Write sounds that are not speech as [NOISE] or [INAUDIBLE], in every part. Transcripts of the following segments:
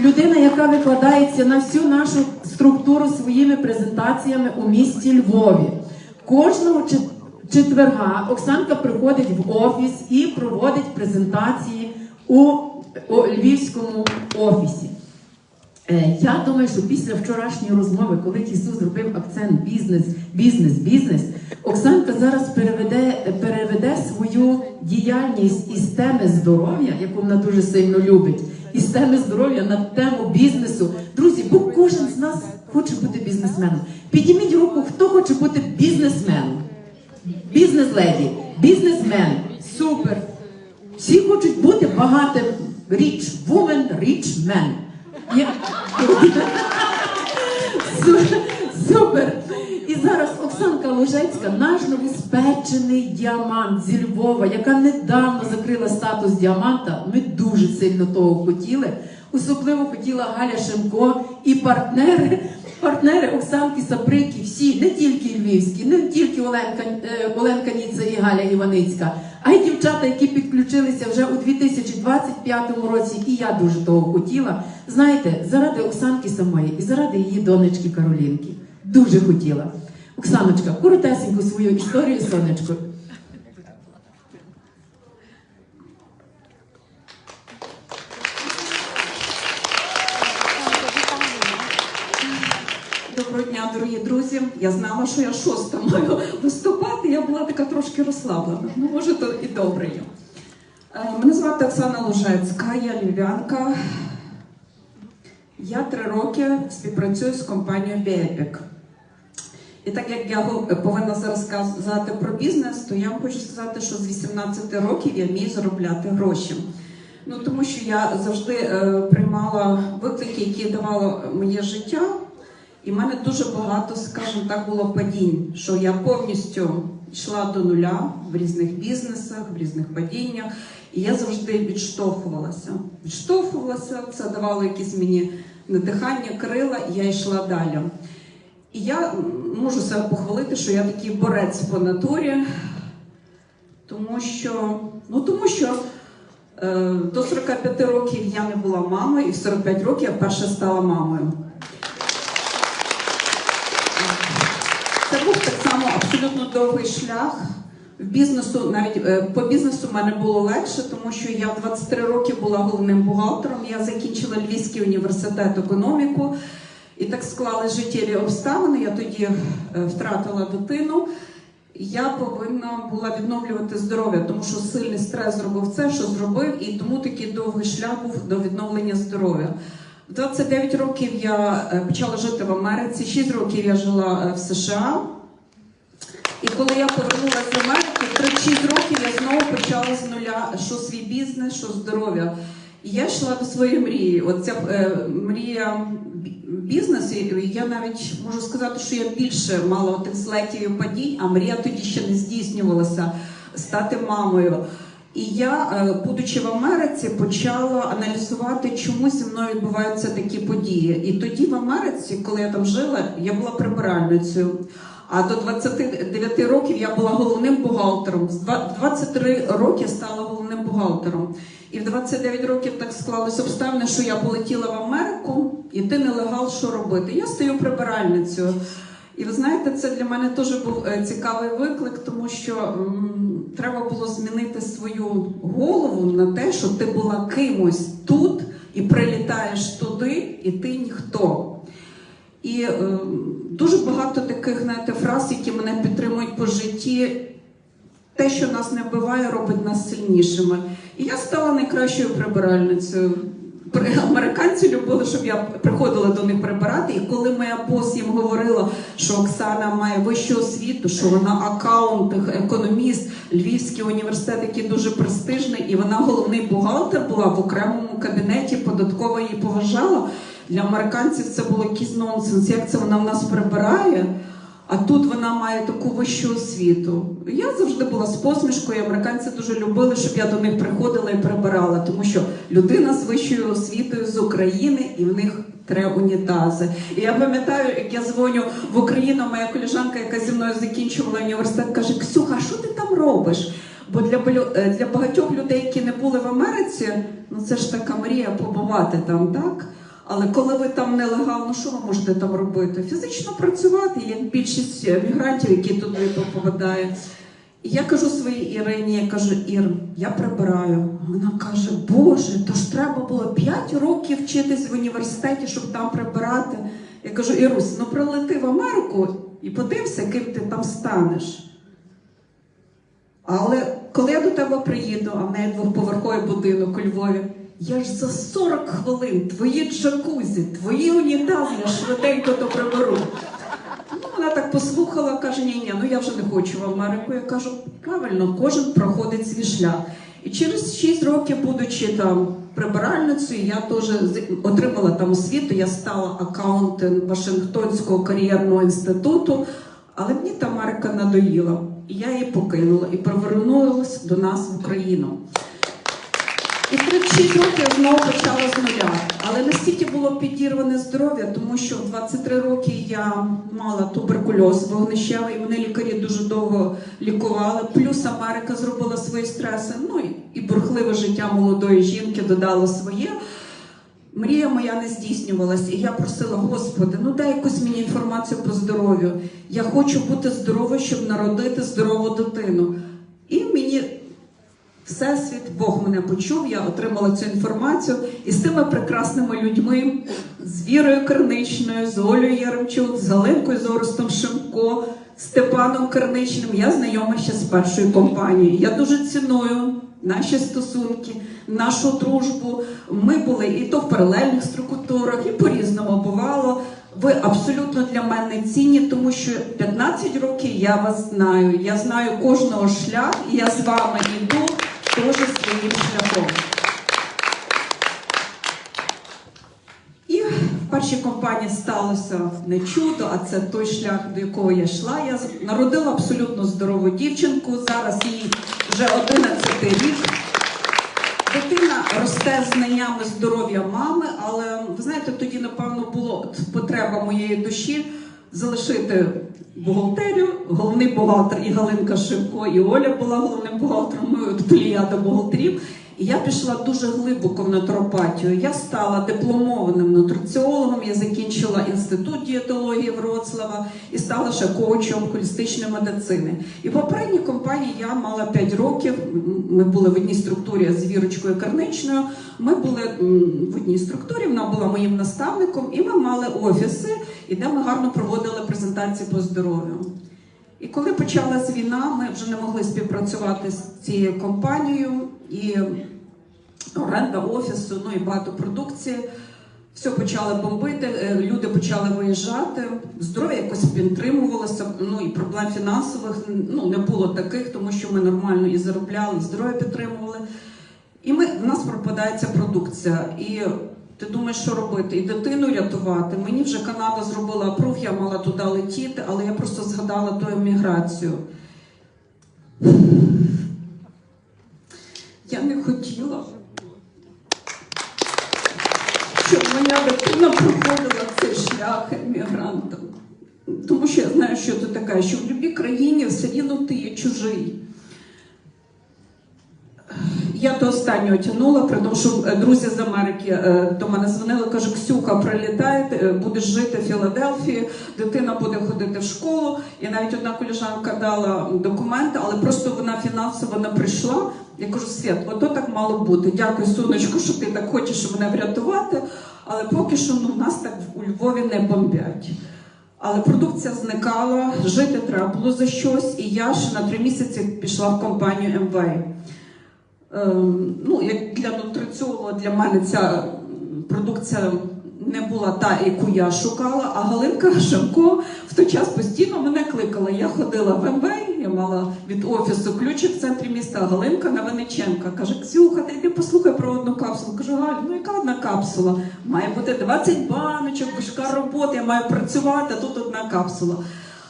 людина, яка викладається на всю нашу структуру своїми презентаціями у місті Львові. Кожного четверга Оксанка приходить в офіс і проводить презентації у, львівському офісі. Е, Я думаю, що після вчорашньої розмови, коли Ісус зробив акцент бізнес, бізнес, бізнес, Оксанка зараз переведе, переведе свою діяльність із теми здоров'я, яку вона дуже сильно любить, із теми здоров'я на тему бізнесу. Друзі, бо кожен з нас хоче бути бізнесменом. Підніміть руку, хто хоче бути бізнесменом. Бізнес-леді, бізнесмен, супер. Всі хочуть бути багатим. Rich man. Є- Су- Супер. І зараз Оксанка Лужецька, наш новоспечений діамант зі Львова, яка недавно закрила статус діаманта. Ми дуже сильно того хотіли. Особливо хотіла Галя Шемко і партнери, партнери Оксанки Саприки, всі, не тільки львівські, не тільки Оленка, е, Оленка Ніца і Галя Іваницька, а й дівчата, які підключилися вже у 2025 році. І я дуже того хотіла. Знаєте, заради Оксанки самої і заради її донечки Каролінки. Дуже хотіла. Оксаночка, коротесеньку свою історію, сонечко. Доброго дня, дорогі друзі. Я знала, що я шоста маю виступати. Я була така трошки розслаблена. Ну, може, то і добре. Е, Мене звати Оксана Лужецька, я львів'янка. Я три роки співпрацюю з компанією Біепік. І так як я повинна зараз сказати про бізнес, то я вам хочу сказати, що з 18 років я вмію заробляти гроші. Ну тому що я завжди е, приймала виклики, які давало моє життя, і в мене дуже багато, скажімо так, було падінь, що я повністю йшла до нуля в різних бізнесах, в різних падіннях, і я завжди відштовхувалася. Відштовхувалася, це давало якісь мені надихання, крила, і я йшла далі. І я можу себе похвалити, що я такий борець по натурі, тому що, ну тому що е, до 45 років я не була мамою, і в 45 років я вперше стала мамою. Абсолютно довгий шлях. В бізнесу, навіть е, по бізнесу в мене було легше, тому що я в 23 роки була головним бухгалтером. Я закінчила Львівський університет економіку. І так склали життєві обставини. Я тоді е, втратила дитину. Я повинна була відновлювати здоров'я, тому що сильний стрес зробив це, що зробив, і тому такий довгий шлях був до відновлення здоров'я. В 29 років я е, почала жити в Америці, 6 років я жила в США. І коли я повернулася з Америки, в 36 років я знову почала з нуля, що свій бізнес, що здоров'я. І я йшла до своєї мрії. От ця е, мрія бізнесу, я навіть можу сказати, що я більше мала і падінь, а мрія тоді ще не здійснювалася стати мамою. І я, е, будучи в Америці, почала аналізувати, чому зі мною відбуваються такі події. І тоді в Америці, коли я там жила, я була прибиральницею. А до 29 років я була головним бухгалтером. З два- 23 роки стала головним бухгалтером. І в 29 років так склалися обставини, що я полетіла в Америку, і ти нелегал, що робити. Я стою прибиральницею. І ви знаєте, це для мене теж був е, цікавий виклик, тому що м, треба було змінити свою голову на те, що ти була кимось тут і прилітаєш туди, і ти ніхто. І е, дуже багато таких знаєте, фраз, які мене підтримують по житті. Те, що нас не вбиває, робить нас сильнішими. І я стала найкращою прибиральницею. При- Американці любили, щоб я приходила до них прибирати. І коли моя бос їм говорила, що Оксана має вищу освіту, що вона акаунтинг, економіст, Львівський університет, який дуже престижний, і вона головний бухгалтер була в окремому кабінеті, податкова її поважала. Для американців це було якийсь нонсенс. Як це вона в нас прибирає? А тут вона має таку вищу освіту. Я завжди була з посмішкою. Американці дуже любили, щоб я до них приходила і прибирала, тому що людина з вищою освітою з України і в них три унітази. І я пам'ятаю, як я дзвоню в Україну, моя коліжанка, яка зі мною закінчувала університет, каже: Ксюха, що ти там робиш? Бо для е, для багатьох людей, які не були в Америці, ну це ж така мрія побувати там, так? Але коли ви там нелегально, що ви можете там робити? Фізично працювати, як більшість мігрантів, які туди попадають. І я кажу своїй Ірині, я кажу, Ір, я прибираю. Вона каже, Боже, то ж треба було 5 років вчитись в університеті, щоб там прибирати. Я кажу, Ірусь, ну прилети в Америку і подився, ким ти там станеш. Але коли я до тебе приїду, а в неї двохповерховий будинок у Львові, я ж за 40 хвилин твої джакузі, твої унітази швиденько то приберу. Ну, вона так послухала, каже, ні, ні, ну я вже не хочу в Америку. Я кажу, правильно, кожен проходить свій шлях. І через 6 років, будучи там прибиральницею, я теж отримала там освіту, я стала акаунтом Вашингтонського кар'єрного інституту, але мені та Америка надоїла. І я її покинула і повернулася до нас в Україну. І в 36 років я знову почала з нуля. Але настільки було підірване здоров'я, тому що в 23 роки я мала туберкульоз вогнищевий, і мене лікарі дуже довго лікували. Плюс Америка зробила свої стреси. Ну і бурхливе життя молодої жінки додало своє. Мрія моя не здійснювалася, і я просила, Господи, ну дай якусь мені інформацію по здоров'ю. Я хочу бути здоровою, щоб народити здорову дитину. І мені Всесвіт, Бог мене почув, я отримала цю інформацію і з тими прекрасними людьми, з Вірою Керничною, з Олею Яремчук, з Галинкою Зоростом Шимко, Степаном Керничним. Я знайома ще з першої компанії. Я дуже ціную наші стосунки, нашу дружбу. Ми були і то в паралельних структурах, і по-різному бувало. Ви абсолютно для мене цінні, тому що 15 років я вас знаю. Я знаю кожного шлях, і я з вами йду теж своїм шляхом. І в першій компанії сталося не чудо, а це той шлях, до якого я йшла. Я народила абсолютно здорову дівчинку. Зараз їй вже 11 рік. Дитина росте знаннями здоров'я мами, але ви знаєте, тоді, напевно, була потреба моєї душі залишити бухгалтерію. Головний бухгалтер і Галинка Шевко, і Оля була головним бухгалтером. Ми от плеяда бухгалтерів. І я пішла дуже глибоко в натуропатію. Я стала дипломованим нутриціологом, я закінчила інститут дієтології Вроцлава і стала ще коучем холістичної медицини. І в попередній компанії я мала 5 років. Ми були в одній структурі з Вірочкою Карничною. Ми були в одній структурі, вона була моїм наставником, і ми мали офіси, і де ми гарно проводили презентації по здоров'ю. І коли почалась війна, ми вже не могли співпрацювати з цією компанією і оренда офісу, ну і багато продукції. Все почали бомбити, е, люди почали виїжджати. Здоров'я якось підтримувалося. Ну і проблем фінансових ну не було таких, тому що ми нормально і заробляли, і здоров'я підтримували. І ми в нас пропадає ця продукція. І ти думаєш, що робити? І дитину рятувати. Мені вже Канада зробила апрув, я мала туди летіти, але я просто згадала ту еміграцію. Я не хотіла, щоб моя дитина проходила цей шлях емігрантом. Тому що я знаю, що це таке, що в будь-якій країні все рівно ти є чужий. Я до останнього тягнула, тому, що е, друзі з Америки е, до мене дзвонили, кажуть, Ксюха, прилітай, е, будеш жити в Філадельфії, дитина буде ходити в школу. І навіть одна коліжанка дала документи, але просто вона фінансово не прийшла. Я кажу, Свят, ото так мало бути. Дякую, сонечко, що ти так хочеш мене врятувати. Але поки що ну, нас так у Львові не бомбять. Але продукція зникала, жити треба було за щось, і я ще на три місяці пішла в компанію МВ. Ем, ну, як для нутриціолога, для мене ця продукція не була та, яку я шукала, а Галинка Шамко в той час постійно мене кликала. Я ходила в МВ, я мала від офісу ключик в центрі міста, Галинка на Вениченка. Каже, Ксюха, ти йди послухай про одну капсулу. Кажу, Галь, ну яка одна капсула? Має бути 20 баночок, важка робота, я маю працювати, а тут одна капсула.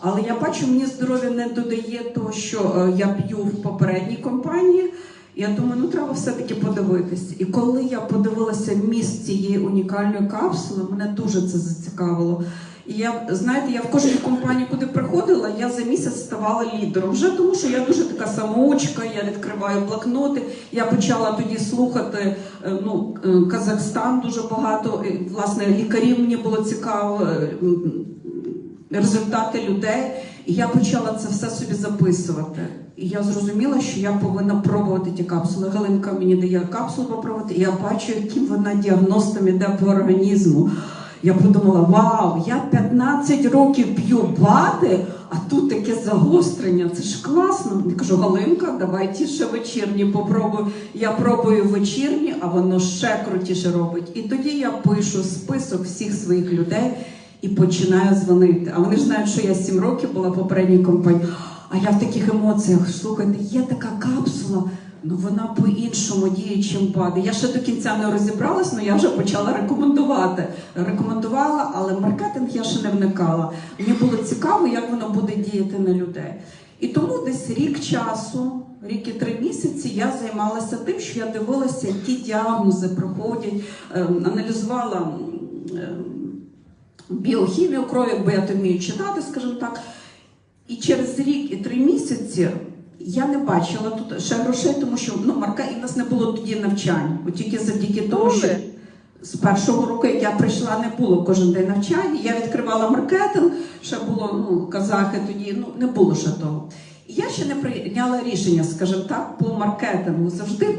Але я бачу, мені здоров'я не додає того, що е, я п'ю в попередній компанії. Я думаю, ну треба все-таки подивитись. І коли я подивилася міст цієї унікальної капсули, мене дуже це зацікавило. І я знаєте, я в кожній компанії, куди приходила, я за місяць ставала лідером. Вже тому, що я дуже така самоучка, я відкриваю блокноти. Я почала тоді слухати е, ну, е, Казахстан дуже багато. І, Власне, лікарів мені було цікаво. е, результати людей, і я почала це все собі записувати. І я зрозуміла, що я повинна пробувати ті капсули. Галинка мені дає капсулу попробувати, і я бачу, яким вона діагностом іде по організму. Я подумала: вау, я 15 років п'ю бади, а тут таке загострення. Це ж класно. Я кажу, Галинка, давай ті ще вечірні попробуй. Я пробую вечірні, а воно ще крутіше робить. І тоді я пишу список всіх своїх людей і починаю дзвонити. А вони ж знають, що я 7 років була попередній компанії. А я в таких емоціях, слухайте, є така капсула, ну вона по-іншому діє, чим БАДи. Я ще до кінця не розібралась, але я вже почала рекомендувати. Рекомендувала, але маркетинг я ще не вникала. Мені було цікаво, як воно буде діяти на людей. І тому десь рік часу, рік і три місяці, я займалася тим, що я дивилася, які діагнози проходять, ем, аналізувала. ем, біохімію крові, бо я то вмію читати, скажімо так. І через рік і три місяці я не бачила тут ще грошей, тому що ну, Марка і в нас не було тоді навчань. От тільки завдяки тому, що з першого року, як я прийшла, не було кожен день навчання. Я відкривала маркетинг, ще було ну, казахи тоді, ну не було ще того. І я ще не прийняла рішення, скажімо так, по маркетингу. Завжди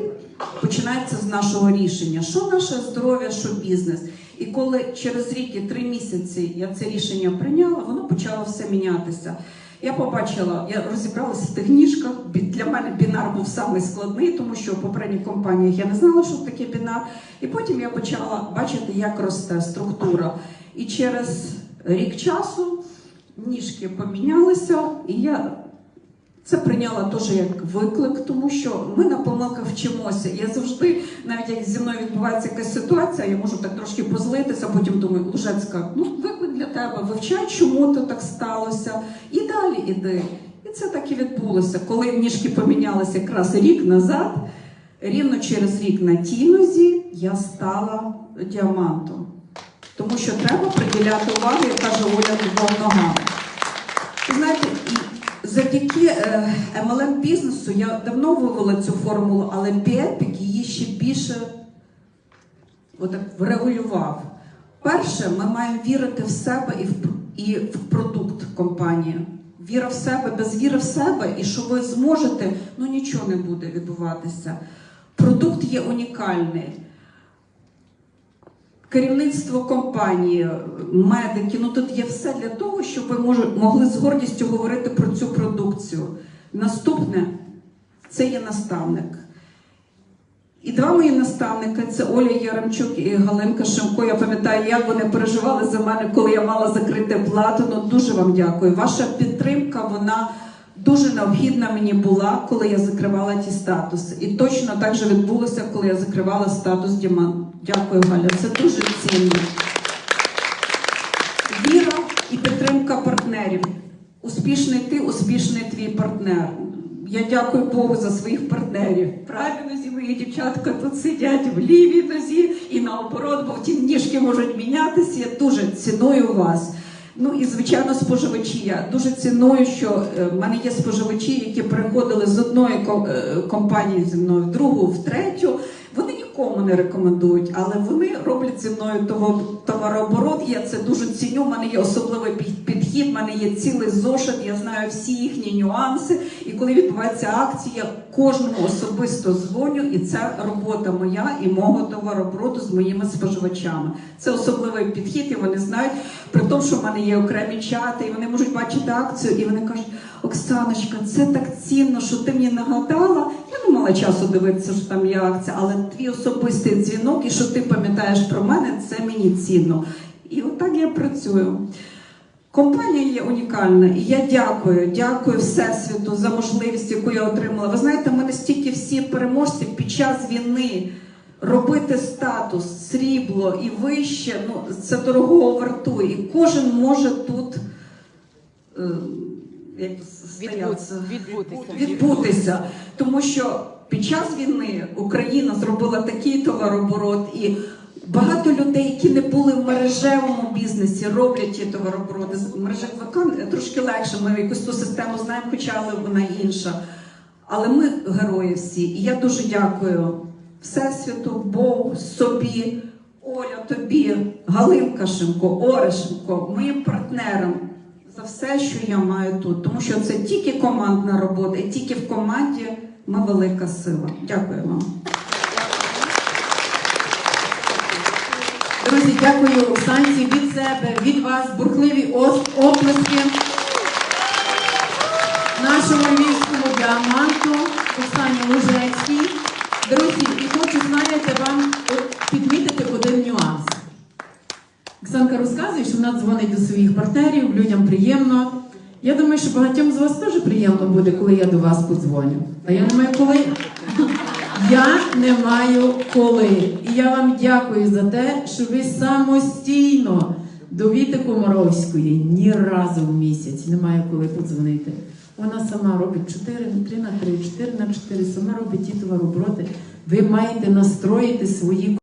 починається з нашого рішення, що наше здоров'я, що бізнес. І коли через рік і три місяці я це рішення прийняла, воно почало все мінятися. Я побачила, я розібралася в тих ніжках. Для мене бінар був самий складний, тому що в попередніх компаніях я не знала, що таке бінар. І потім я почала бачити, як росте структура. І через рік часу ніжки помінялися, і я це прийняла теж як виклик, тому що ми на помилках вчимося. Я завжди, навіть як зі мною відбувається якась ситуація, я можу так трошки позлитися, потім думаю, Лужецька, ну виклик для тебе, вивчай, чому то так сталося, і далі іди. І це так і відбулося. Коли ніжки помінялися якраз рік назад, рівно через рік на тій нозі я стала діамантом. Тому що треба приділяти увагу, як каже Оля, двом ногам. Завдяки е, MLM бізнесу я давно вивела цю формулу, але Біепік її ще більше отак врегулював. Перше, ми маємо вірити в себе і в, і в продукт компанії. Віра в себе, без віри в себе, і що ви зможете, ну нічого не буде відбуватися. Продукт є унікальний керівництво компанії, медики. Ну тут є все для того, щоб ви могли з гордістю говорити про цю продукцію. Наступне це є наставник. І два мої наставники це Оля Яремчук і Галинка Шимко. Я пам'ятаю, як вони переживали за мене, коли я мала закрити платину. Дуже вам дякую. Ваша підтримка, вона дуже необхідна мені була, коли я закривала ті статуси. І точно так же відбулося, коли я закривала статус Діман. Дякую, Галя. Це дуже цінно. Віра і підтримка партнерів. Успішний ти, успішний твій партнер. Я дякую Богу за своїх партнерів. В правій нозі мої дівчатка тут сидять в лівій нозі і наоборот, бо ті ніжки можуть мінятися. Я дуже ціную вас. Ну і звичайно, споживачі. Я дуже ціную, що е, в мене є споживачі, які приходили з одної е, компанії зі мною в другу, в третю. Нікому не рекомендують, але вони роблять зі мною того товарооборот. Я це дуже ціню. У мене є особливий підхід, в мене є цілий зошит, я знаю всі їхні нюанси. І коли відбувається акція, я кожному особисто дзвоню, і це робота моя і мого товарообороту з моїми споживачами. Це особливий підхід, і вони знають, при тому, що в мене є окремі чати, і вони можуть бачити акцію, і вони кажуть: Оксаночка, це так цінно, що ти мені нагадала. Я не мала часу дивитися, що там є акція, але твій особистий дзвінок і що ти пам'ятаєш про мене, це мені цінно. І отак я працюю. Компанія є унікальна, і я дякую, дякую Всесвіту за можливість, яку я отримала. Ви знаєте, ми настільки всі переможці під час війни робити статус, срібло і вище, ну це дорогого вартує. І кожен може тут е, як стояться, відбутися. відбутися. Тому що під час війни Україна зробила такий товарооборот, і багато людей, які не були. в мережевому бізнесі, роблять ті товарообороти. З мережевих трошки легше. Ми якусь ту систему знаємо, хоча вона інша. Але ми герої всі. І я дуже дякую Всесвіту, Богу, собі, Оля, тобі, Галинка Шимко, Орешенко, моїм партнерам за все, що я маю тут. Тому що це тільки командна робота, і тільки в команді ми велика сила. Дякую вам. Друзі, дякую Оксанці від себе, від вас, бурхливі оплески нашому львівському діаманту Оксані Лужецькій. Друзі, і хочу, знаєте, вам от підмітити один нюанс. Оксанка розказує, що вона дзвонить до своїх партнерів, людям приємно. Я думаю, що багатьом з вас теж приємно буде, коли я до вас подзвоню. А я не маю коли. [LAUGHS] Я не маю коли. І я вам дякую за те, що ви самостійно до Віти Комаровської ні разу в місяць не маю коли подзвонити. Вона сама робить 4 на 3 на 3, 4 на 4, сама робить ті товарообороти. Ви маєте настроїти свої